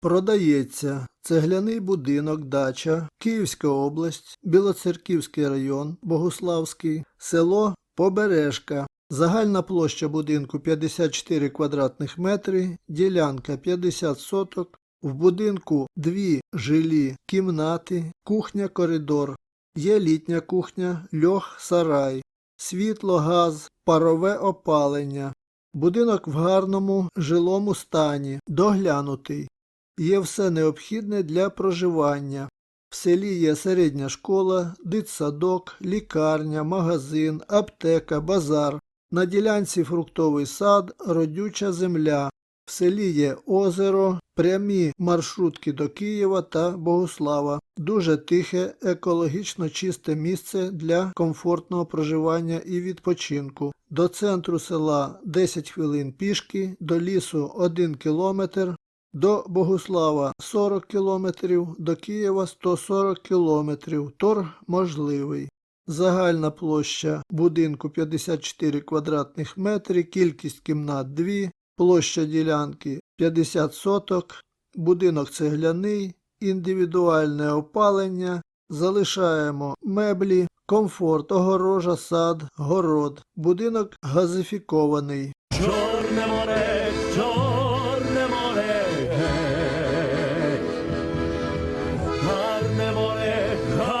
Продається цегляний будинок дача, Київська область, Білоцерківський район, Богуславський, село Побережка. Загальна площа будинку 54 квадратних метри, ділянка 50 соток. В будинку дві жилі кімнати, кухня, коридор. Є літня кухня, льох, сарай, світло, газ, парове опалення. Будинок в гарному жилому стані, доглянутий. Є все необхідне для проживання. В селі є середня школа, дитсадок, лікарня, магазин, аптека, базар. На ділянці фруктовий сад, родюча земля. В селі є озеро, прямі маршрутки до Києва та Богуслава. Дуже тихе, екологічно чисте місце для комфортного проживання і відпочинку. До центру села 10 хвилин пішки, до лісу 1 кілометр, до Богуслава 40 кілометрів, до Києва 140 кілометрів. Торг можливий. Загальна площа будинку 54 квадратних метри, кількість кімнат 2, площа ділянки 50 соток, будинок цегляний, індивідуальне опалення, залишаємо меблі, комфорт, огорожа, сад, город. Будинок газифікований. Чорне море, чорне море, гарне море, гарне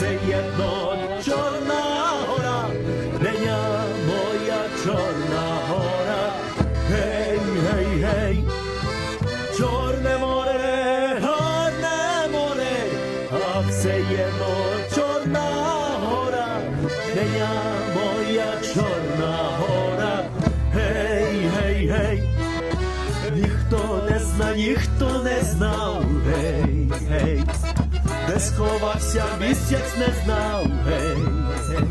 все єдно чорна гора, де я моя чорна гора, гей, гей, гей. Чорне море, гарне море, а все єдно чорна гора, де я моя чорна гора, гей, гей, гей, ніхто не зна, ніхто не знав, гей, гей, сховався місяць не знав, гей, гей.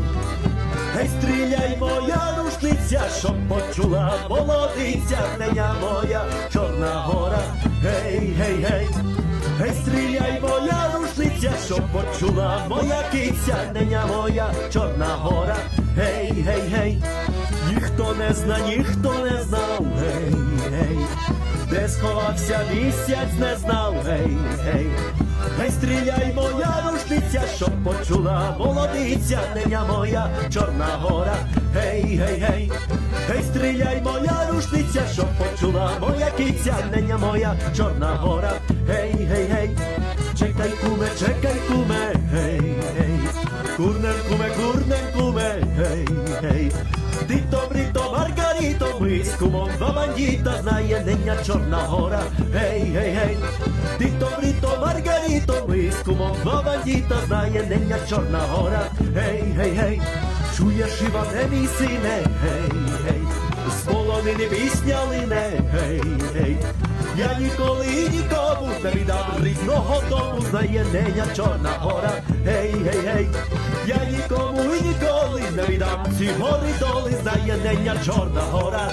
Гей, стріляй, моя рушниця, щоб почула молодиця, неня моя чорна гора. Гей, гей, гей, гей, стріляй, моя рушниця, щоб почула моя киця, неня моя чорна гора. Гей, гей, гей, ніхто не зна, ніхто не знав, гей, гей, де сховався місяць, не знав, гей, гей. Гей, стріляй, моя рушниця, щоб почула молодиця, неня моя чорна гора. Гей, гей, гей, гей, стріляй, моя рушниця, щоб почула моя киця, неня моя чорна гора. Гей, гей, гей, чекай, куме, чекай, куме, Маргаріто, ми з кумом два бандіта, знає нення чорна гора. Гей, гей, гей. Тито, брито, Маргаріто, ми з кумом два бандіта, знає нення чорна гора. Гей, гей, гей. Чуєш, Іване, мій сине, гей, гей. З пісня лине, гей, гей. Я ніколи нікому не віддам рідного дому, знає неня чорна гора. Гей, гей, гей. Я нікому і ніколи не віддам ці гори доли, знає неня чорна гора.